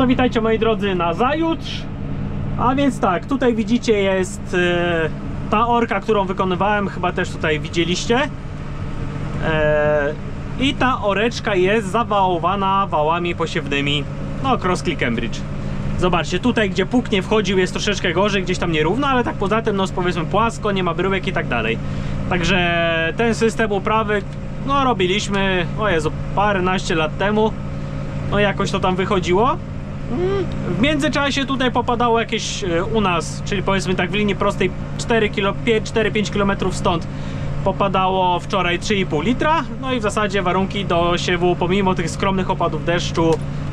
to witajcie moi drodzy na zajutrz. A więc tak, tutaj widzicie jest e, ta orka, którą wykonywałem, chyba też tutaj widzieliście. E, I ta oreczka jest zawałowana wałami posiewnymi, no Cross Click Cambridge. Zobaczcie, tutaj gdzie puk nie wchodził jest troszeczkę gorzej, gdzieś tam nierówno, ale tak poza tym no powiedzmy płasko, nie ma bryłek i tak dalej. Także ten system uprawy, no robiliśmy, o Jezu, paręnaście lat temu. No jakoś to tam wychodziło. W międzyczasie tutaj popadało jakieś e, u nas, czyli powiedzmy tak w linii prostej 4-5 km stąd popadało wczoraj 3,5 litra. No i w zasadzie warunki do siewu, pomimo tych skromnych opadów deszczu,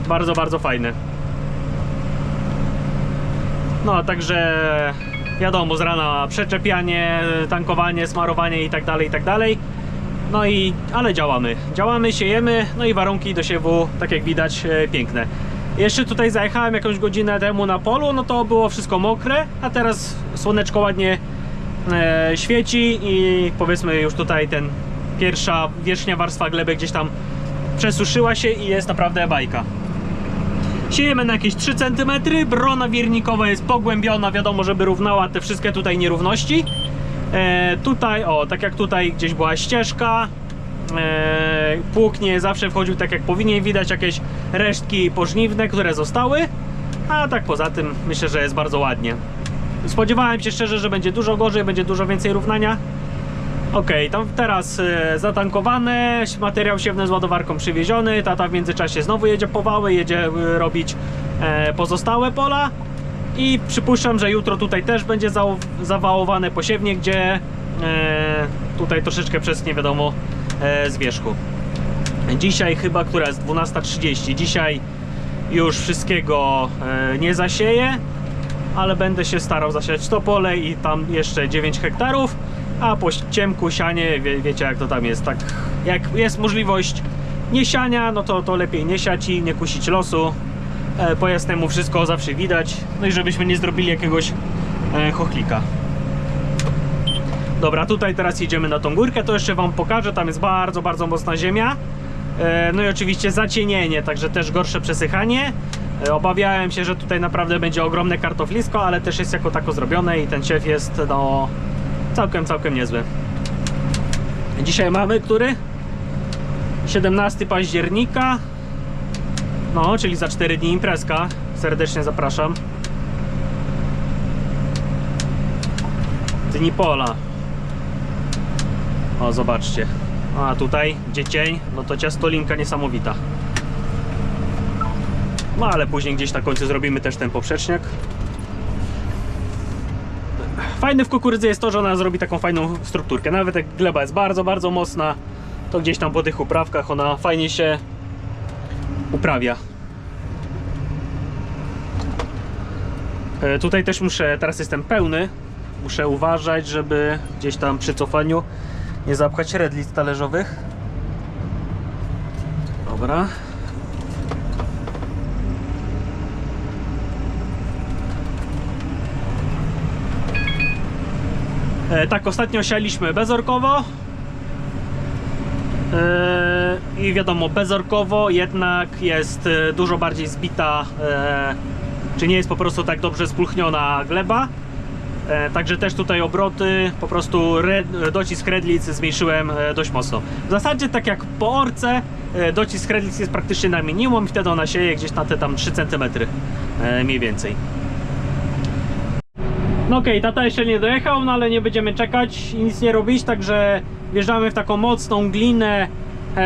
bardzo, bardzo fajne. No, także wiadomo, z rana przeczepianie, tankowanie, smarowanie i tak dalej, i tak dalej. No i, ale działamy. Działamy, siejemy, no i warunki do siewu, tak jak widać, e, piękne. Jeszcze tutaj zajechałem jakąś godzinę temu na polu, no to było wszystko mokre, a teraz słoneczko ładnie e, świeci i powiedzmy już tutaj ten pierwsza wierzchnia warstwa gleby gdzieś tam przesuszyła się i jest naprawdę bajka. Siejemy na jakieś 3 cm, brona wirnikowa jest pogłębiona, wiadomo, żeby równała te wszystkie tutaj nierówności. E, tutaj, o, tak jak tutaj gdzieś była ścieżka, pług nie zawsze wchodził tak jak powinien, widać jakieś resztki pożniwne, które zostały, a tak poza tym myślę, że jest bardzo ładnie. Spodziewałem się szczerze, że będzie dużo gorzej, będzie dużo więcej równania. Ok, tam teraz e, zatankowane, materiał siewny z ładowarką przywieziony, tata w międzyczasie znowu jedzie po wały, jedzie e, robić e, pozostałe pola i przypuszczam, że jutro tutaj też będzie za, zawałowane posiewnie, gdzie e, tutaj troszeczkę przez nie wiadomo e, z wierzchu. Dzisiaj chyba, która jest 12.30, dzisiaj już wszystkiego e, nie zasieję, ale będę się starał zasiać to pole i tam jeszcze 9 hektarów, a po ciemku sianie, wie, wiecie jak to tam jest, tak jak jest możliwość nie siania, no to, to lepiej nie siać i nie kusić losu. E, po jasnemu wszystko zawsze widać, no i żebyśmy nie zrobili jakiegoś e, chochlika. Dobra, tutaj teraz jedziemy na tą górkę, to jeszcze Wam pokażę, tam jest bardzo, bardzo mocna ziemia. E, No i oczywiście zacienienie, także też gorsze przesychanie. E, Obawiałem się, że tutaj naprawdę będzie ogromne kartoflisko, ale też jest jako tako zrobione i ten siew jest no całkiem, całkiem niezły. Dzisiaj mamy który? 17 października. No, czyli za 4 dni imprezka. Serdecznie zapraszam. Dni pola. O, zobaczcie. A tutaj, gdzie cień, no to ciastolinka niesamowita. No ale później gdzieś na końcu zrobimy też ten poprzeczniak. Fajne w kukurydzy jest to, że ona zrobi taką fajną strukturkę. Nawet jak gleba jest bardzo, bardzo mocna, to gdzieś tam po tych uprawkach ona fajnie się uprawia. E, Tutaj też muszę, teraz jestem pełny, muszę uważać, żeby gdzieś tam przy cofaniu nie zapchać redlic talerzowych. Dobra. E, tak, ostatnio sialiśmy bezorkowo. E, I wiadomo, bezorkowo jednak jest e, dużo bardziej zbita, e, czy nie jest po prostu tak dobrze spulchniona gleba. E, Także też tutaj obroty, po prostu docisk redlic zmniejszyłem e, dość mocno. W zasadzie tak jak po orce, e, docisk redlic jest praktycznie na minimum i wtedy ona sieje gdzieś na te tam 3 cm mniej więcej. No okej, tata jeszcze nie dojechał, no ale nie będziemy czekać i nic nie robić, także wjeżdżamy w taką mocną glinę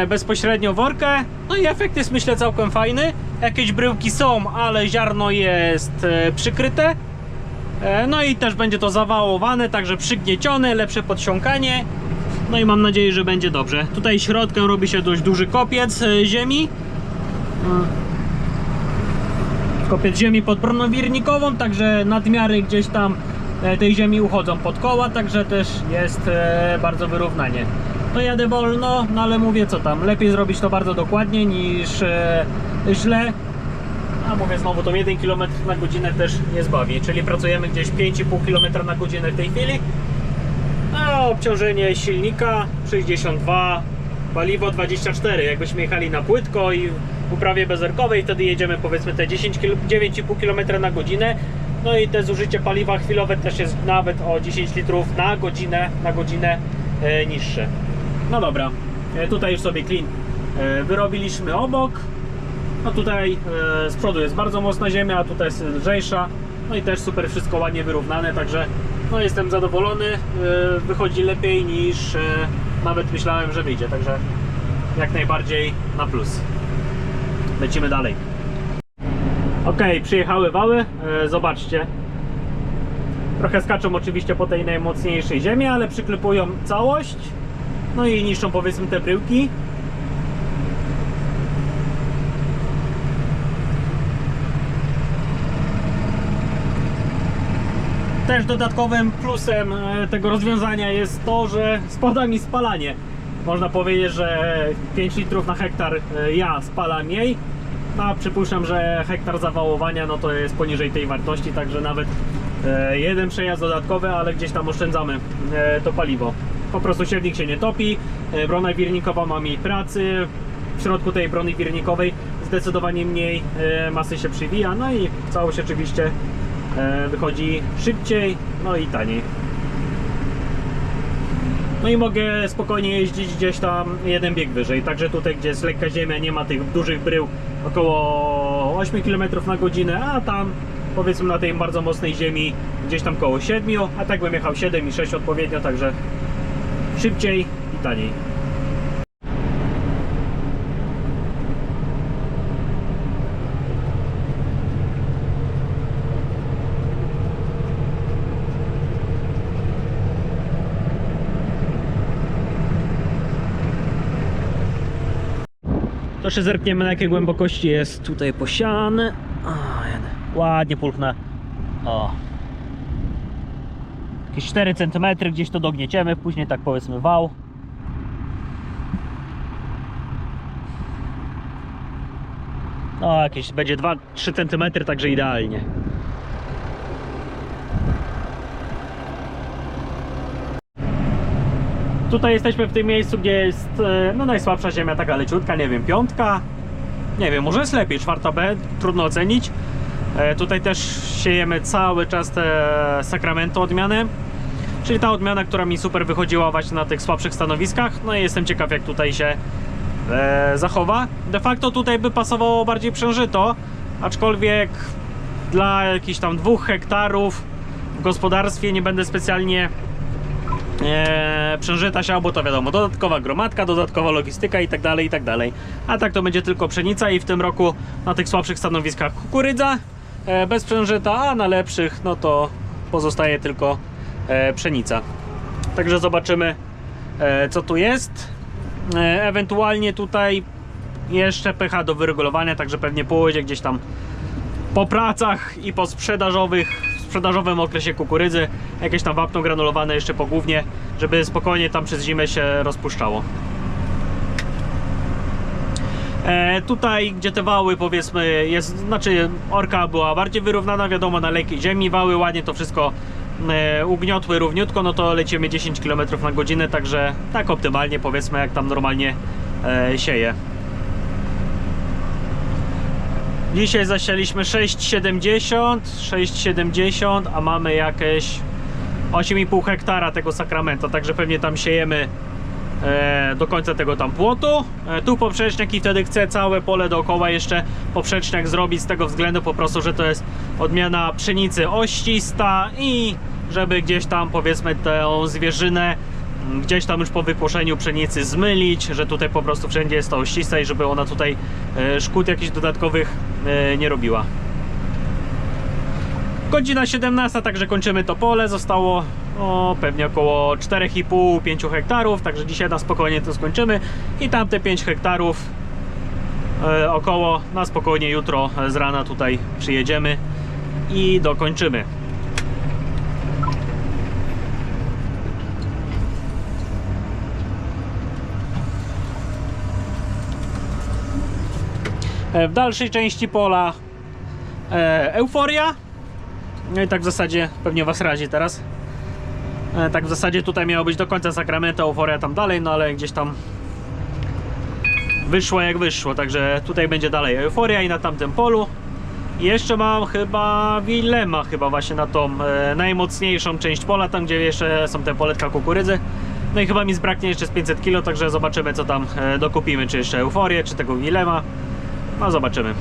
bezpośrednio w orkę. No i efekt jest myślę całkiem fajny. Jakieś bryłki są, ale ziarno jest przykryte. E, No i też będzie to zawałowane, także przygniecione, lepsze podsiąkanie. No i mam nadzieję, że będzie dobrze. Tutaj środkiem robi się dość duży kopiec e, ziemi. Mm. Kopiec ziemi pod pronowirnikową, także nadmiary gdzieś tam e, tej ziemi uchodzą pod koła, także też jest e, bardzo wyrównanie. No jadę wolno, no ale mówię co tam, lepiej zrobić to bardzo dokładnie niż e, źle. A mówię znowu, to 1 km na godzinę też nie zbawi, czyli pracujemy gdzieś 5,5 km na godzinę w tej chwili. A obciążenie silnika 62, paliwo 24. Jakbyśmy jechali na płytko i uprawie bezerkowej, wtedy jedziemy powiedzmy te 10 kil- 9,5 km na godzinę. No i te zużycie paliwa chwilowe też jest nawet o 10 litrów na godzinę, na godzinę e, niższe. No dobra, e, tutaj już sobie clean e, wyrobiliśmy obok. No tutaj e, z przodu jest bardzo mocna ziemia, a tutaj jest lżejsza. No i też super wszystko ładnie wyrównane, także no jestem zadowolony. E, wychodzi lepiej niż e, nawet myślałem, że wyjdzie, także jak najbardziej na plus. Lecimy dalej. Ok, przyjechały wały, zobaczcie. Trochę skaczą oczywiście po tej najmocniejszej ziemi, ale przyklepują całość. No i niszczą powiedzmy te bryłki. Też dodatkowym plusem e, tego rozwiązania jest to, że spada mi spalanie. Można powiedzieć, że 5 litrów na hektar e, ja spalam mniej, a przypuszczam, że hektar zawałowania no to jest poniżej tej wartości, także nawet e, jeden przejazd dodatkowy, ale gdzieś tam oszczędzamy to paliwo. Po prostu siewnik się nie topi, brona wirnikowa ma mniej pracy, w środku tej brony wirnikowej zdecydowanie mniej masy się przywija, no i całość oczywiście wychodzi szybciej, no i taniej. No i mogę spokojnie jeździć gdzieś tam jeden bieg wyżej. Także tutaj, gdzie jest lekka ziemia, nie ma tych dużych brył, około 8 km na godzinę, a tam powiedzmy na tej bardzo mocnej ziemi gdzieś tam koło 7, a tak bym jechał 7 i 6 odpowiednio, także szybciej i taniej. Jeszcze zerkniemy na jakie głębokości jest tutaj posiany. O. Ładnie pulchne. O. Jakieś 4 cm gdzieś to dognieciemy, później tak powiedzmy wał. No jakieś będzie 2-3 cm, także idealnie. Tutaj jesteśmy w tym miejscu, gdzie jest e, no, najsłabsza ziemia, taka leciutka, nie wiem, piątka. Nie wiem, może jest lepiej, czwarta B, trudno ocenić. E, Tutaj też siejemy cały czas te Sacramento odmiany. Czyli ta odmiana, która mi super wychodziła właśnie na tych słabszych stanowiskach. No i jestem ciekaw, jak tutaj się e, zachowa. De facto tutaj by pasowało bardziej przężyto, aczkolwiek dla jakichś tam dwóch hektarów w gospodarstwie nie będę specjalnie e, przężyta siał, to wiadomo, dodatkowa gromadka, dodatkowa logistyka i tak dalej, i tak dalej. A tak to będzie tylko pszenica i w tym roku na tych słabszych stanowiskach kukurydza e, bez przężyta, a na lepszych no to pozostaje tylko e, pszenica. Także zobaczymy e, co tu jest. E, ewentualnie tutaj jeszcze pH do wyregulowania, także pewnie połodzie gdzieś tam po pracach i po sprzedażowych, sprzedażowym okresie kukurydzy, jakieś tam wapno granulowane jeszcze po głównie, żeby spokojnie tam przez zimę się rozpuszczało. E, tutaj, gdzie te wały powiedzmy jest, znaczy orka była bardziej wyrównana, wiadomo na lekkiej ziemi, wały ładnie to wszystko e, ugniotły równiutko, no to lecimy 10 km na godzinę, także tak optymalnie powiedzmy jak tam normalnie e, sieje. Dzisiaj zasialiśmy 6,70, 6,70, a mamy jakieś 8,5 hektara tego sakramenta, także pewnie tam siejemy e, do końca tego tam płotu. E, tu poprzeczniak i wtedy chcę całe pole dookoła jeszcze poprzeczniak zrobić z tego względu po prostu, że to jest odmiana pszenicy oścista i żeby gdzieś tam powiedzmy tę zwierzynę gdzieś tam już po wykłoszeniu pszenicy zmylić, że tutaj po prostu wszędzie jest to ościste i żeby ona tutaj e, szkód jakichś dodatkowych e, nie robiła. Godzina 17, także kończymy to pole. Zostało o, pewnie około 4,5-5 hektarów, także dzisiaj na spokojnie to skończymy. I tamte 5 hektarów e, około na spokojnie jutro z rana tutaj przyjedziemy i dokończymy. W dalszej części pola e, euforia. No i tak w zasadzie pewnie was razi teraz. E, tak w zasadzie tutaj miało być do końca Sacramento, euforia tam dalej, no ale gdzieś tam wyszło jak wyszło, także tutaj będzie dalej euforia i na tamtym polu. Jeszcze mam chyba Wilema chyba właśnie na tą e, najmocniejszą część pola, tam gdzie jeszcze są te poletka kukurydzy. No i chyba mi zbraknie jeszcze z 500 kg, także zobaczymy co tam e, dokupimy, czy jeszcze euforię, czy tego Wilema. No zobaczymy.